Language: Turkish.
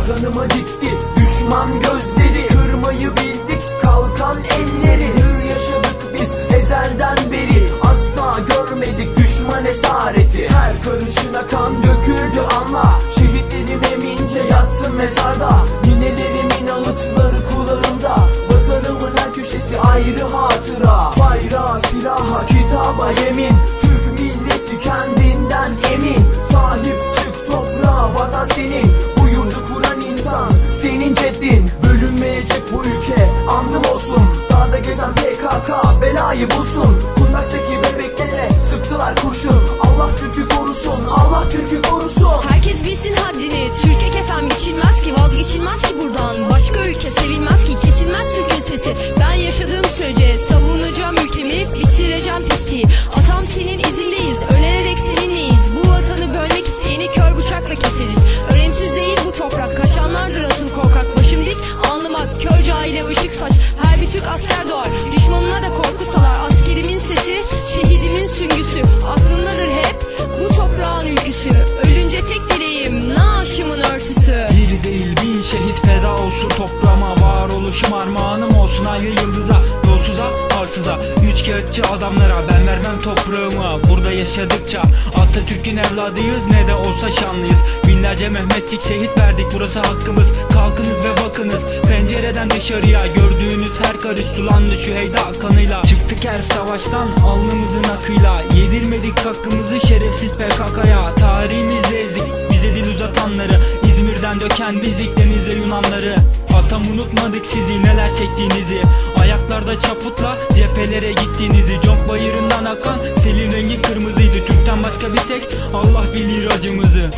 Vatanıma dikti düşman gözleri. Kırmayı bildik kalkan elleri. Hür yaşadık biz ezelden beri. Asla görmedik düşman esareti. Her karışına kan döküldü anla Şehitlerim emince yatsın mezarda. Ninelerimin ağıtları kulağımda. Vatanımın her köşesi ayrı hatıra. Bayrağı, silaha, kitaba yemin. Türk milleti kendinden emin. Sahip çık toprağa vatan senin olsun Dağda gezen PKK belayı bulsun. Kundaktaki bebeklere sıktılar kurşun. Allah Türk'ü korusun Allah Türk'ü korusun. Herkes bilsin haddini. Türkiye kefem geçilmez ki vazgeçilmez ki buradan. Başka ülke sevilmez ki kesilmez Türk'ün sesi. Ben yaşadığım sürece savunacağım ülkemi Bitireceğim pisliği şehit feda olsun toprağıma Varoluşum armağanım olsun. Ay ve yıldıza Yolsuza arsıza. Üç kağıtçı adamlara ben vermem toprağımı. Burada yaşadıkça Atatürk'ün evladıyız. Ne de olsa şanlıyız. Binlerce Mehmetçik şehit verdik. Burası hakkımız. Kalkınız ve bakınız. Pencereden dışarıya Gördüğünüz her karış sulandı şu heyda kanıyla. Çıktık her savaştan alnımızın akıyla. Yedirmedik hakkımızı şerefsiz PKK'ya Tarihimizle ezdik. Bize dil uzatanları İzmir'den döken bizlik denize Yunanları. Atam unutmadık sizi neler çektiğinizi. Ayaklarda çaputla cephelere gittiğinizi. Conk bayırından akan selin rengi kırmızıydı. Türk'ten başka bir tek Allah bilir acımızı